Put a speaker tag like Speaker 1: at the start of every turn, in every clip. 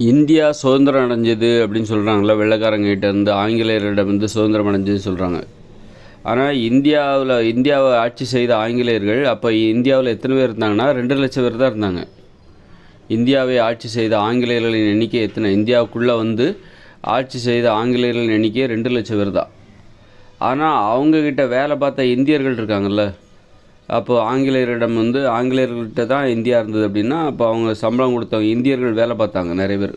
Speaker 1: India சுதந்திரம் அடைஞ்சது அப்படின்னு சொல்கிறாங்களா வெள்ளைக்காரங்கிட்ட ஆங்கிலேயரிடமிருந்து சுதந்திரம் அடைஞ்சதுன்னு சொல்கிறாங்க ஆனால் இந்தியாவில் இந்தியாவை ஆட்சி செய்த ஆங்கிலேயர்கள் அப்போ இந்தியாவில் எத்தனை பேர் இருந்தாங்கன்னா ரெண்டு லட்சம் பேர் தான் இருந்தாங்க. இந்தியாவை ஆட்சி செய்த ஆங்கிலேயர்களின் எண்ணிக்கை எத்தனை? இந்தியாவுக்குள்ளே வந்து ஆட்சி செய்த ஆங்கிலேயர்களின் எண்ணிக்கை ரெண்டு லட்சம் பேர் தான். ஆனால் அவங்கக்கிட்ட வேலை பார்த்த இந்தியர்கள் இருக்காங்கல்ல அப்போது ஆங்கிலேயரிடம் வந்து ஆங்கிலேயர்கள்ட்ட தான் இந்தியா இருந்தது அப்படின்னா அப்போ அவங்க சம்பளம் கொடுத்தவங்க இந்தியர்கள் வேலை பார்த்தாங்க நிறைய பேர்.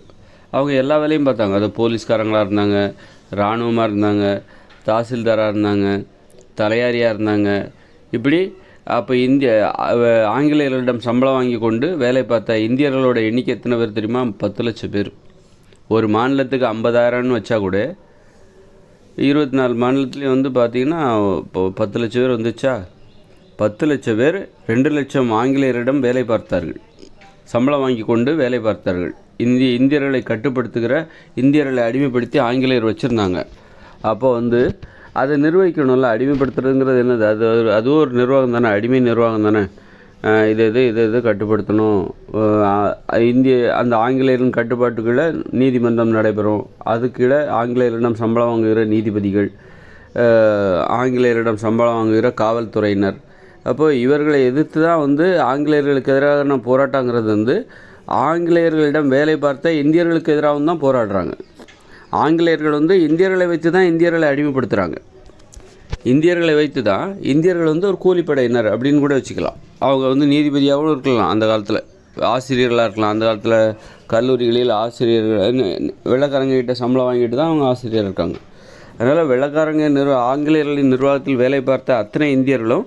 Speaker 1: அவங்க எல்லா வேலையும் பார்த்தாங்க. அது போலீஸ்காரங்களாக இருந்தாங்க இராணுவமாக இருந்தாங்க தாசில்தாராக இருந்தாங்க தலையாரியாக இருந்தாங்க. இப்படி அப்போ இந்திய ஆங்கிலேயர்களிடம் சம்பளம் வாங்கி கொண்டு வேலை பார்த்த இந்தியர்களோட எண்ணிக்கை எத்தனை பேர் தெரியுமா? பத்து லட்சம் பேர். ஒரு மாநிலத்துக்கு ஐம்பதாயிரம்னு வச்சா கூட இருபத்தி நாலு மாநிலத்துலேயும் வந்து பார்த்திங்கன்னா இப்போ பத்து லட்சம் பேர் வந்துச்சா? பத்து லட்சம் பேர் ரெண்டு லட்சம் ஆங்கிலேயரிடம் வேலை பார்த்தார்கள். சம்பளம் வாங்கி கொண்டு வேலை பார்த்தார்கள். இந்திய இந்தியர்களை கட்டுப்படுத்துகிற இந்தியர்களை அடிமைப்படுத்தி ஆங்கிலேயர் வச்சுருந்தாங்க. அப்போ வந்து அதை நிர்வகிக்கணும்ல அடிமைப்படுத்துறதுங்கிறது என்னது? அது அதுவும் ஒரு நிர்வாகம் தானே அடிமை நிர்வாகம் தானே. இது இது இது இது கட்டுப்படுத்தணும். இந்திய அந்த ஆங்கிலேயரின் கட்டுப்பாட்டுக்குள்ளே நீதிமன்றம் நடைபெறும். அதுக்கீழே ஆங்கிலேயரிடம் சம்பளம் வாங்குகிற நீதிபதிகள் ஆங்கிலேயரிடம் சம்பளம் வாங்குகிற காவல்துறையினர் அப்போ இவர்களை எதிர்த்து தான் வந்து ஆங்கிலேயர்களுக்கு எதிரான போராட்டங்கிறது வந்து ஆங்கிலேயர்களிடம் வேலை பார்த்த இந்தியர்களுக்கு எதிராகவும் தான் போராடுறாங்க. ஆங்கிலேயர்கள் வந்து இந்தியர்களை வைத்து தான் இந்தியர்களை அடிமைப்படுத்துகிறாங்க இந்தியர்களை வைத்து தான் இந்தியர்கள் வந்து ஒரு கூலிப்படையினர் அப்படின்னு கூட வச்சுக்கலாம். அவங்க வந்து நீதிபதியாகவும் இருக்கலாம் அந்த காலத்தில். ஆசிரியர்களாக இருக்கலாம். அந்த காலத்தில் கல்லூரிகளில் ஆசிரியர்கள் வெள்ளக்காரங்ககிட்ட சம்பளம் வாங்கிட்டு தான் அவங்க ஆசிரியர் இருக்காங்க. அதனால் வெள்ளக்காரங்க நிர்வா ஆங்கிலேயர்களின் நிர்வாகத்தில் வேலை பார்த்த அத்தனை இந்தியர்களும்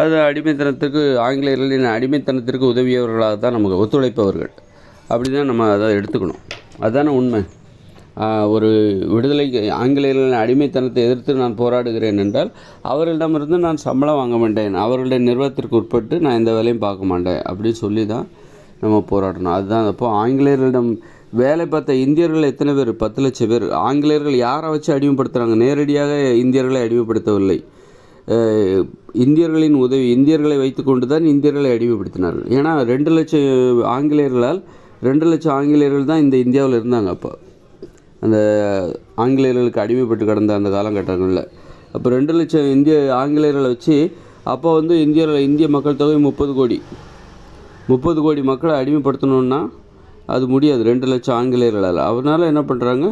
Speaker 1: அது அடிமைத்தனத்துக்கு ஆங்கிலேயர்களின் அடிமைத்தனத்திற்கு உதவியவர்களாக தான் நமக்கு ஒத்துழைப்பவர்கள். அப்படி தான் நம்ம அதை எடுத்துக்கணும். அதுதானே உண்மை. ஒரு விடுதலை ஆங்கிலேயர்களின் அடிமைத்தனத்தை எதிர்த்து நான் போராடுகிறேன் என்றால் அவர்களிடமிருந்து நான் சம்பளம் வாங்க மாட்டேன். அவர்களுடைய நிர்வாகத்திற்கு உட்பட்டு நான் எந்த வேலையும் பார்க்க மாட்டேன். அப்படின்னு சொல்லி தான் நம்ம போராடணும். அதுதான் அப்போ ஆங்கிலேயர்களிடம் வேலை பார்த்த இந்தியர்கள் எத்தனை பேர்? பத்து லட்சம் பேர். ஆங்கிலேயர்கள் யாரை வச்சு அடிமைப்படுத்துகிறாங்க நேரடியாக இந்தியர்களை அடிமைப்படுத்தவில்லை. இந்தியர்களின் உதவி இந்தியர்களை வைத்துக்கொண்டு தான் இந்தியர்களை அடிமைப்படுத்தினார்கள். ஏன்னா ரெண்டு லட்சம் ஆங்கிலேயர்களால் ரெண்டு லட்சம் ஆங்கிலேயர்கள் தான் இந்த இந்தியாவில் இருந்தாங்க அப்போ. அந்த ஆங்கிலேயர்களுக்கு அடிமைப்பட்டு கடந்த அந்த காலகட்டங்களில். அப்போ ரெண்டு லட்சம் இந்திய ஆங்கிலேயர்களை வச்சு அப்போ வந்து இந்தியர்கள் இந்திய மக்கள் தொகை முப்பது கோடி. முப்பது கோடி மக்களை அடிமைப்படுத்தணுன்னா அது முடியாது. ரெண்டு லட்சம் ஆங்கிலேயர்களால். அதனால் என்ன பண்ணுறாங்க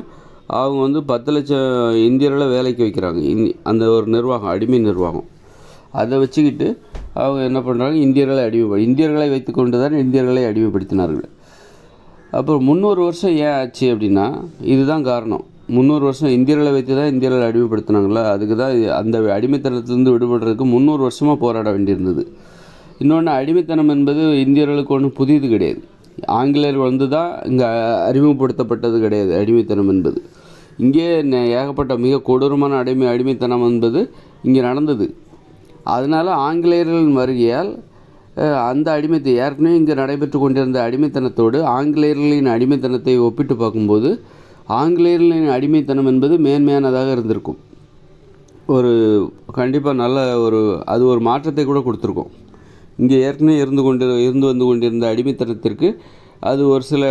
Speaker 1: அவங்க வந்து பத்து லட்சம் இந்தியர்களை வேலைக்கு வைக்கிறாங்க. இந்தி அந்த ஒரு நிர்வாகம் அடிமை நிர்வாகம். அதை வச்சுக்கிட்டு அவங்க என்ன பண்ணுறாங்க இந்தியர்களை அடிமை இந்தியர்களை வைத்துக்கொண்டு தான் இந்தியர்களை அடிமைப்படுத்தினார்கள். அப்புறம் முந்நூறு வருஷம் ஏன் ஆச்சு அப்படின்னா இதுதான் காரணம். முந்நூறு வருஷம் இந்தியர்களை வைத்து தான் இந்தியர்களை அடிமைப்படுத்தினாங்களா அதுக்கு தான் அந்த அடிமைத்தனத்திலேருந்து விடுபடுறதுக்கு முந்நூறு வருஷமாக போராட வேண்டியிருந்தது. இன்னொன்று அடிமைத்தனம் என்பது இந்தியர்களுக்கு ஒன்றும் புதியது கிடையாது. ஆங்கிலேயர் வந்து தான் இங்கே அறிமுகப்படுத்தப்பட்டது கிடையாது அடிமைத்தனம் என்பது. இங்கே ஏகப்பட்ட மிக கொடூரமான அடிமை அடிமைத்தனம் என்பது இங்கே நடந்தது. அதனால் ஆங்கிலேயர்களின் வருகையால் அந்த அடிமைத்தை ஏற்கனவே இங்கே நடைபெற்று கொண்டிருந்த அடிமைத்தனத்தோடு ஆங்கிலேயர்களின் அடிமைத்தனத்தை ஒப்பிட்டு பார்க்கும்போது ஆங்கிலேயர்களின் அடிமைத்தனம் என்பது மேன்மையானதாக இருந்திருக்கும். ஒரு கண்டிப்பாக நல்ல ஒரு அது ஒரு மாற்றத்தை கூட கொடுத்துருக்கோம். இங்கே ஏற்கனவே இருந்து கொண்டு இருந்து வந்து கொண்டிருந்த அடிமைத்தனத்திற்கு அது ஒரு சில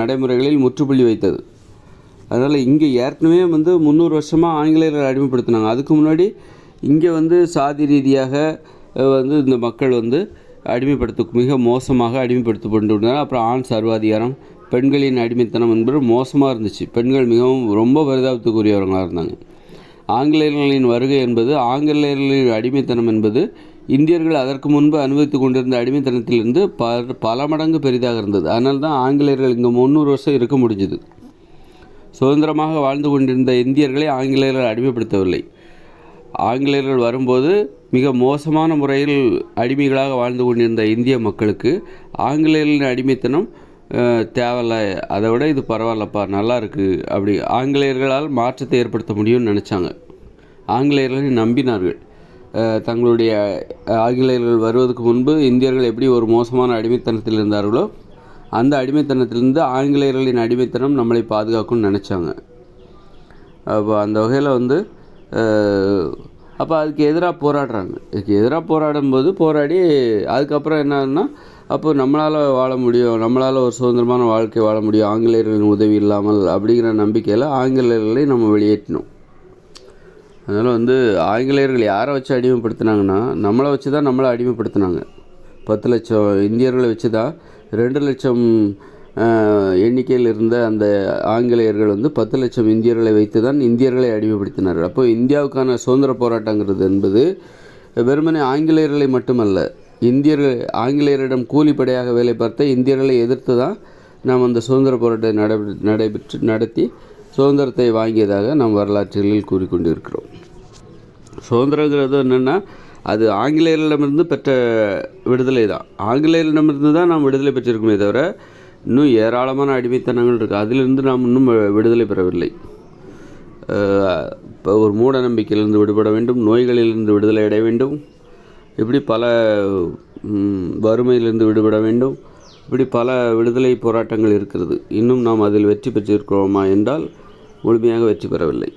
Speaker 1: நடைமுறைகளில் முற்றுப்புள்ளி வைத்தது. அதனால் இங்கே ஏற்கனவே வந்து முந்நூறு வருஷமாக ஆங்கிலேயர்கள் அடிமைப்படுத்தினாங்க. அதுக்கு முன்னாடி இங்கே வந்து சாதி ரீதியாக வந்து இந்த மக்கள் வந்து அடிமைப்படுத்த மிக மோசமாக அடிமைப்படுத்தப்பட்டு இருந்தாங்க அப்புறம் ஆண் சர்வாதிகாரம் பெண்களின் அடிமைத்தனம் என்பது மோசமாக இருந்துச்சு. பெண்கள் மிகவும் ரொம்ப பரிதாபத்துக்குரியவர்களாக இருந்தாங்க. ஆங்கிலேயர்களின் வருகை என்பது ஆங்கிலேயர்களின் அடிமைத்தனம் என்பது இந்தியர்கள் அதற்கு முன்பு அனுபவித்துக் கொண்டிருந்த அடிமைத்தனத்திலிருந்து ப பல மடங்கு பெரிதாக இருந்தது. அதனால தான் ஆங்கிலேயர்கள் இங்கே முந்நூறு வருஷம் இருக்க முடிஞ்சுது. சுதந்திரமாக வாழ்ந்து கொண்டிருந்த இந்தியர்களை ஆங்கிலேயர்கள் அடிமைப்படுத்தவில்லை. ஆங்கிலேயர்கள் வரும்போது மிக மோசமான முறையில் அடிமைகளாக வாழ்ந்து கொண்டிருந்த இந்திய மக்களுக்கு ஆங்கிலேயர்களின் அடிமைத்தனம் அஹ், தேவையில்ல. அதை விட இது பரவாயில்லப்பா நல்லா இருக்குது அப்படி ஆங்கிலேயர்களால் மாற்றத்தை ஏற்படுத்த முடியும்னு நினச்சாங்க. ஆங்கிலேயர்களை நம்பினார்கள். தங்களுடைய ஆங்கிலேயர்கள் வருவதற்கு முன்பு இந்தியர்கள் எப்படி ஒரு மோசமான அடிமைத்தனத்தில் இருந்தார்களோ அந்த அடிமைத்தனத்திலேருந்து ஆங்கிலேயர்களின் அடிமைத்தனம் நம்மளை பாதுகாக்கும்னு நினச்சாங்க. அப்போ அந்த வகையில் வந்து அப்போ அதுக்கு எதிராக போராடுறாங்க. இதுக்கு எதிராக போராடும்போது போராடி அதுக்கப்புறம் என்னன்னா அப்போ நம்மளால் வாழ முடியும் நம்மளால் ஒரு சுதந்திரமான வாழ்க்கை வாழ முடியும் ஆங்கிலேயர்களின் உதவி இல்லாமல் அப்படிங்கிற நம்பிக்கையில் ஆங்கிலேயர்களை நம்ம வெளியேற்றினோம். அதனால் வந்து ஆங்கிலேயர்கள் யாரை வச்சு அடிமைப்படுத்தினாங்கன்னா நம்மளை வச்சு தான் நம்மளை அடிமைப்படுத்தினாங்க. பத்து லட்சம் இந்தியர்களை வச்சு தான் ரெண்டு லட்சம் எண்ணிக்கையில் இருந்த அந்த ஆங்கிலேயர்கள் வந்து பத்து லட்சம் இந்தியர்களை வைத்து தான் இந்தியர்களை அடிமைப்படுத்தினார்கள். அப்போ இந்தியாவுக்கான சுதந்திர போராட்டங்கிறது என்பது வெறுமனே ஆங்கிலேயர்களை மட்டுமல்ல இந்தியர்கள் ஆங்கிலேயரிடம் கூலிப்படையாக வேலை பார்த்த இந்தியர்களை எதிர்த்து தான் நாம் அந்த சுதந்திர போராட்டத்தை நடைபெற்று நடைபெற்று நடத்தி சுதந்திரத்தை வாங்கியதாக நாம் வரலாற்றில் கூறிக்கொண்டிருக்கிறோம். சுதந்திரங்கிறது என்னென்னா அது ஆங்கிலேயரிடமிருந்து பெற்ற விடுதலை தான். ஆங்கிலேயரிடமிருந்து தான் நாம் விடுதலை பெற்றிருக்குமே தவிர இன்னும் ஏராளமான அடிமைத்தனங்கள் இருக்குது அதிலிருந்து நாம் இன்னும் விடுதலை பெறவில்லை. இப்போ ஒரு மூட நம்பிக்கையிலிருந்து விடுபட வேண்டும் நோய்களிலிருந்து விடுதலை அடைய வேண்டும். இப்படி பல வறுமையிலிருந்து விடுபட வேண்டும். இப்படி பல விடுதலை போராட்டங்கள் இருக்கிறது. இன்னும் நாம் அதில் வெற்றி பெற்றிருக்கிறோமா என்றால் முழுமையாக வெற்றி பெறவில்லை.